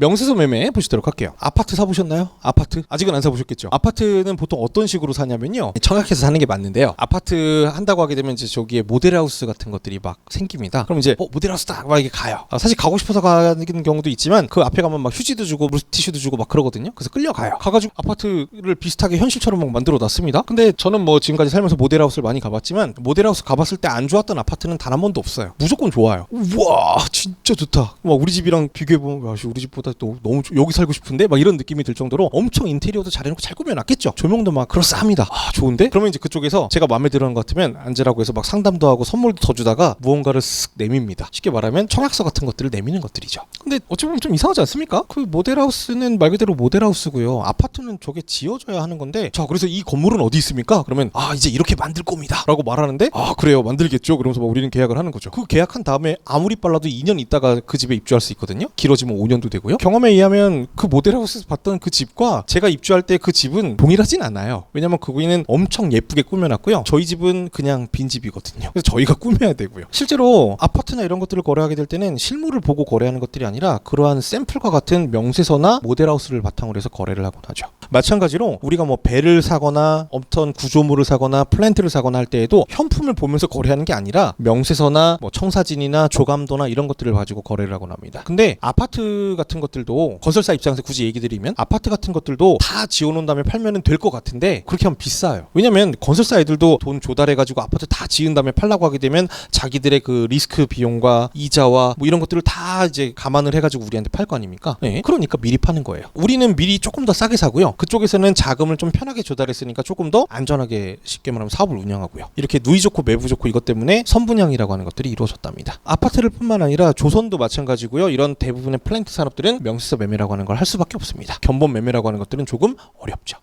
명세서 매매 보시도록 할게요. 아파트 사보셨나요? 아파트? 아직은 안 사보셨겠죠? 아파트는 보통 어떤 식으로 사냐면요. 청약해서 사는 게 맞는데요. 아파트 한다고 하게 되면 이제 저기에 모델하우스 같은 것들이 막 생깁니다. 그럼 이제 어, 모델하우스다 막 이게 가요. 아, 사실 가고 싶어서 가는 경우도 있지만 그 앞에 가면 막 휴지도 주고 물티슈도 주고 막 그러거든요. 그래서 끌려가요. 가가지고 아파트를 비슷하게 현실처럼 막 만들어 놨습니다. 근데 저는 뭐 지금까지 살면서 모델하우스를 많이 가봤지만 모델하우스 가봤을 때 안 좋았던 아파트는 단 한 번도 없어요. 무조건 좋아요. 우와 진짜 좋다. 막 우리 집이랑 비교해 보면 야, 우리 집보다 또 너무 좋- 여기 살고 싶은데 막 이런 느낌이 들 정도로 엄청 인테리어도 잘해놓고 잘 꾸며놨겠죠. 조명도 막 그럴싸합니다. 아 좋은데? 그러면 이제 그쪽에서 제가 마음에 들어하는 것 같으면 앉으라고 해서 막 상담도 하고 선물도 더 주다가 무언가를 쓱 내밉니다. 쉽게 말하면 청약서 같은 것들을 내미는 것들이죠. 근데 어찌 보면 좀 이상하지 않습니까? 그 모델하우스는 말 그대로 모델하우스고요. 아파트는 저게 지어져야 하는 건데 자 그래서 이 건물은 어디 있습니까? 그러면 아 이제 이렇게 만들 겁니다. 라고 말하는데 아 그래요 만들겠죠. 그러면서 막 우리는 계약을 하는 거죠. 그 계약한 다음에 아무리 빨라도 2년 있다가 그 집에 입주할 수 있거든요. 길어지면 5년도 되고요. 경험에 의하면 그 모델하우스에서 봤던 그 집과 제가 입주할 때 그 집은 동일하진 않아요. 왜냐면 그거는 엄청 예쁘게 꾸며놨고요. 저희 집은 그냥 빈 집이거든요. 그래서 저희가 꾸며야 되고요. 실제로 아파트나 이런 것들을 거래하게 될 때는 실물을 보고 거래하는 것들이 아니라 그러한 샘플과 같은 명세서나 모델하우스를 바탕으로 해서 거래를 하곤 하죠. 마찬가지로 우리가 뭐 배를 사거나 어떤 구조물을 사거나 플랜트를 사거나 할 때에도 현품을 보면서 거래하는 게 아니라 명세서나 뭐 청사진이나 조감도나 이런 것들을 가지고 거래를 하곤 합니다. 근데 아파트 같은 것들도 건설사 입장에서 굳이 얘기 드리면 아파트 같은 것들도 다 지어놓은 다음에 팔면은 될 것 같은데 그렇게 하면 비싸요. 왜냐면 건설사 애들도 돈 조달해가지고 아파트 다 지은 다음에 팔라고 하게 되면 자기들의 그 리스크 비용과 이자와 뭐 이런 것들을 다 이제 감안 을 해가지고 우리한테 팔 거 아닙니까? 네. 그러니까 미리 파는 거예요. 우리는 미리 조금 더 싸게 사고요. 그쪽에서는 자금을 좀 편하게 조달했으니까 조금 더 안전하게 쉽게 말하면 사업을 운영하고요. 이렇게 누이 좋고 매부 좋고 이것 때문에 선분양이라고 하는 것들이 이루어졌답니다. 아파트를 뿐만 아니라 조선도 마찬가지고요. 이런 대부분의 플랜트 산업들은 명시서 매매라고 하는 걸 할 수밖에 없습니다. 견본 매매라고 하는 것들은 조금 어렵죠.